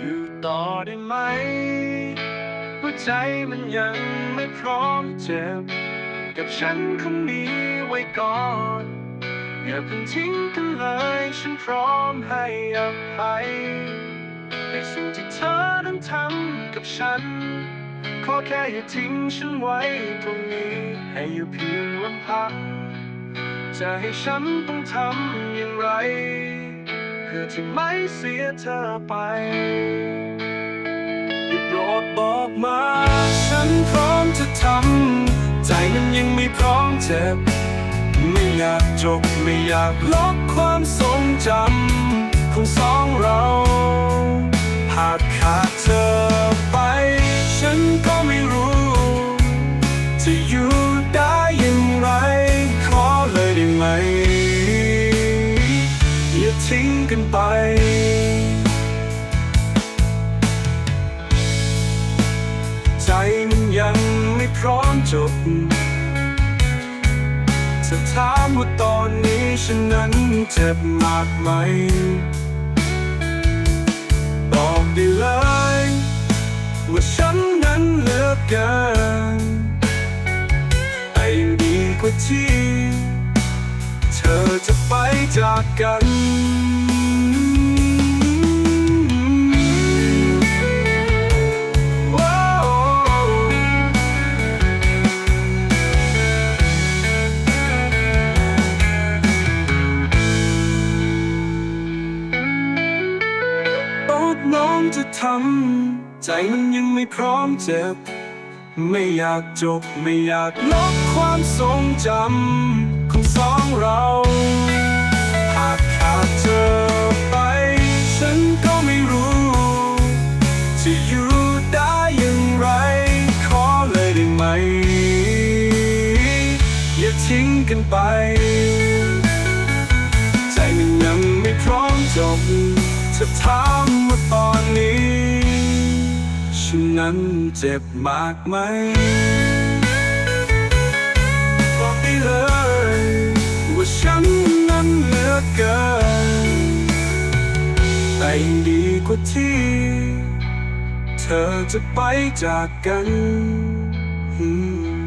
อยู่ต่อได้ไหมหัวใจมันยังไม่พร้อมเจ็บ กับฉันคนนี้ไว้ก่อน อย่าเพิ่งทิ้งกันเลย ฉันพร้อมให้อภัยในสิ่งที่เธอนั้นทำกับฉัน ขอแค่อย่าทิ้งฉันไว้ตรงนี้ ให้อยู่เพียงลำพังจะให้ฉันต้องทำอย่างไร ที่ไม่เสียเธอไปได้โปรดบอกมา ฉันพร้อมจะทำ ใจมันยังไม่พร้อมเจ็บ ไม่อยากจบไม่อยากลบความทรงจำของสองเรา หากขาดเธอไป ฉันก็ไม่รู้จะอยู่ ทิ้งกันไป ใจมันยังไม่พร้อมจบจะถามว่าตอนนี้ฉันนั้นเจ็บมากไหมบอกได้เลยว่าฉันนั้นเหลือกเกินแต่ยังดีกว่าที่ เธอจะไป จากกันว้าวโอ๊ตน้องจะทำ ใจมันยังไม่พร้อมเจ็บ ไม่อยากจบ ไม่อยากลบความทรงจำของสองเรา กันไป ใจมันยังไม่พร้อมจบจะถามว่าตอนนี้ ฉันนั้นเจ็บมากไหมบอกได้เลยว่าฉันนั้นเหลือกเกินแต่ยังดีกว่าที่ เธอจะไปจากกันอืม